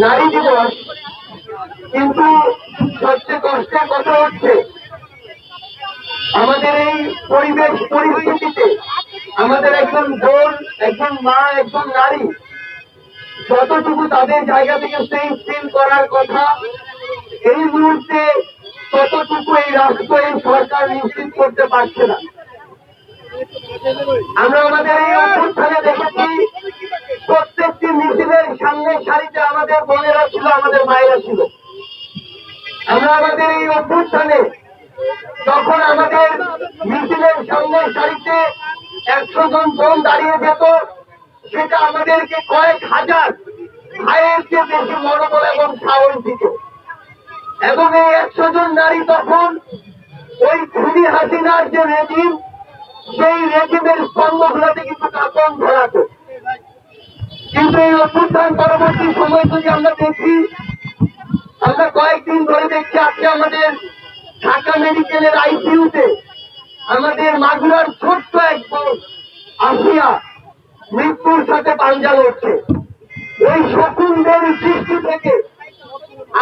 নারী দিবস, কিন্তু সবচেয়ে কষ্টের কথা হচ্ছে, আমাদের এই পরিবেশ পরিস্থিতিতে আমাদের একজন বোন, একজন মা, একজন নারী, যতটুকু তাদের জায়গা থেকে সেই ফিল করার কথা, এই মুহূর্তে ততটুকু এই রাষ্ট্র, এই সরকার নিশ্চিত করতে পারছে না। আমরা আমাদের এই অভ্যুত্থানে দেখেছি মিছিলের সামনে সারিতে আমাদের বোনেরা ছিল, আমাদের মায়েরা ছিল। আমরা আমাদের এই অভ্যুত্থানে যখন আমাদের মিছিলের সামনে সারিতে একশো জন বোন দাঁড়িয়ে যেত, সেটা আমাদেরকে কয়েক হাজার ভাইয়ের চেয়ে বেশি মনোবল এবং সাহস দিত। এবং এই একশো জন নারী তখন ওই খুনি হাসিনার যে রেজিম সেই রেজিমের স্তম্ভগুলোতে কিন্তু কাপন ধরাতো। কিন্তু এই অভ্যুত্থান পরবর্তী সময় যদি আমরা দেখি আমরা কয়েকদিন ধরে দেখছি আজকে আমাদের ঢাকা মেডিকেলের আইসিইউতে আমাদের মাগুরার ছোট্ট এক আসিয়া মৃত্যুর সাথে পাঞ্জা লড়ছে। ওই শকুনদের সৃষ্টি থেকে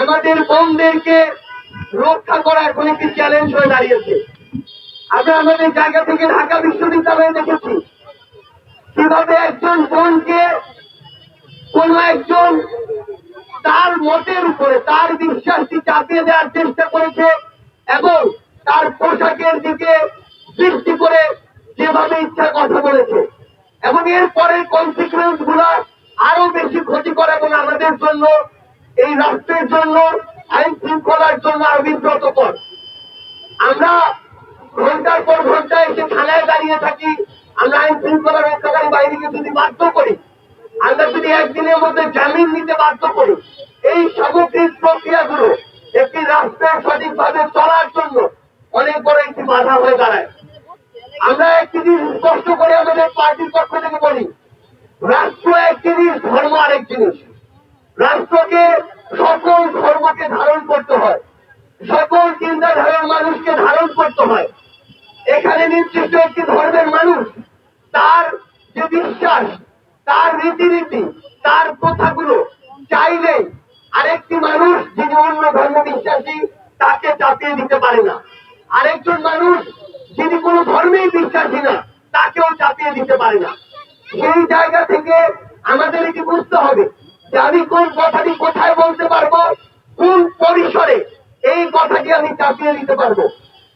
আমাদের বোনদেরকে রক্ষা করা এখন একটি চ্যালেঞ্জ হয়ে দাঁড়িয়েছে। আমরা আমাদের জায়গা থেকে ঢাকা বিশ্ববিদ্যালয়ে দেখেছি, কীভাবে একজন বোনকে কোন একজন তার মতের উপরে, তার বিশ্বাসটি চাপিয়ে দেওয়ার চেষ্টা করেছে এবং তার পোশাকের দিকে দৃষ্টি করে যেভাবে ইচ্ছা কথা বলেছে। এবং এর পরের কনসিকুয়েন্সগুলা আরও বেশি ক্ষতিকর এবং আমাদের জন্য, এই রাষ্ট্রের জন্য, আইন শৃঙ্খলার জন্য আরও বিব্রতকর। আমরা ঘণ্টার পর ঘণ্টা এসে থানায় দাঁড়িয়ে থাকি, আমরা আইন শৃঙ্খলা রক্ষাকারী বাহিনীকে যদি বাধ্য করি একদিনের মধ্যে জামিন নিতে বাধ্য করি এই সামগ্রিক প্রক্রিয়াগুলো একটি রাষ্ট্রের সঠিকভাবে চলার জন্য অনেক বড় একটি বাধা হয়ে দাঁড়ায়। আমরা একটি জিনিস স্পষ্ট করে আমাদের পার্টির পক্ষ থেকে বলি, রাষ্ট্র এক জিনিস, ধর্ম আরেক জিনিস। রাষ্ট্রকে সকল ধর্মকে ধারণ করতে হয়, সকল চিন্তাধারার মানুষকে ধারণ করতে হয়। এখানে নির্দিষ্ট একটি ধর্মের মানুষ, তার যে বিশ্বাস, তার রীতিনীতি তার প্রথাগুলো চাইলেই আরেকটি মানুষ যিনি অন্য ধর্ম বিশ্বাসী তাকে চাপিয়ে দিতে পারে না। আরেকজন মানুষ যিনি কোনো ধর্মেই বিশ্বাসী না, তাকেও চাপিয়ে দিতে পারে না। সেই জায়গা থেকে আমাদের এটি বুঝতে হবে যে আমি কোন কথাটি কোথায় বলতে পারব, কোন পরিসরে এই কথাটি আমি চাপিয়ে দিতে পারব।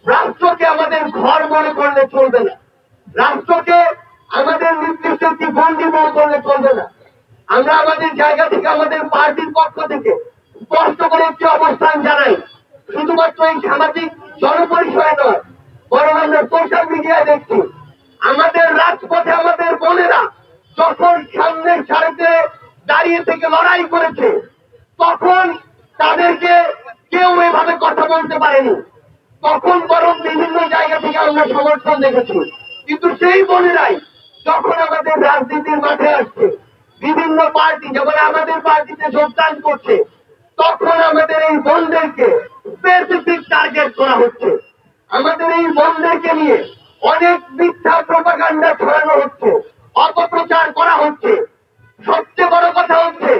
রাষ্ট্রকে আমাদের ঘর মনে করলে চলবে না। রাষ্ট্রকে আমাদের নির্দিষ্ট একটি গন্ডি মনে করলে চলবে না। আমরা আমাদের জায়গা থেকে, আমাদের পার্টির পক্ষ থেকে স্পষ্ট করে একটি অবস্থান জানাই। শুধুমাত্র এই সামাজিক জনপরিসরে নয়, বরং আমরা সোশ্যাল মিডিয়ায় দেখছি। আমাদের রাজপথে আমাদের বোনেরা যখন সামনের সারিতে দাঁড়িয়ে থেকে লড়াই করেছে, তখন তাদেরকে কেউ এভাবে কথা বলতে পারেনি। তখন বরং বিভিন্ন জায়গা থেকে আমরা সমর্থন দেখেছি। কিন্তু সেই বোনেরাই যখন আমাদের রাজনীতির মাঠে আসছে বিভিন্ন পার্টি যেমন আমাদের পার্টিতে যোগদান করছে, তখন আমাদের এই বোনদেরকে স্পেসিফিক টার্গেট করা হচ্ছে। আমাদের এই বোনদেরকে নিয়ে অনেক মিথ্যা প্রপাগান্ডা ছড়ানো হচ্ছে, অপপ্রচার করা হচ্ছে। সবচেয়ে বড় কথা হচ্ছে,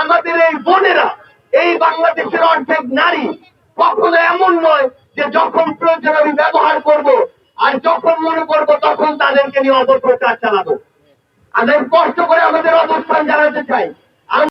আমাদের এই বোনেরা, এই বাংলাদেশের অর্ধেক নারী, কখনো এমন নয় যে যখন প্রয়োজন আমি ব্যবহার করব, আর যখন মনে করব তখন তাদেরকে নিয়ে অপপ্রচার চালাবো। আমরা কষ্ট করে আমাদের অবস্থান জানাতে চাই।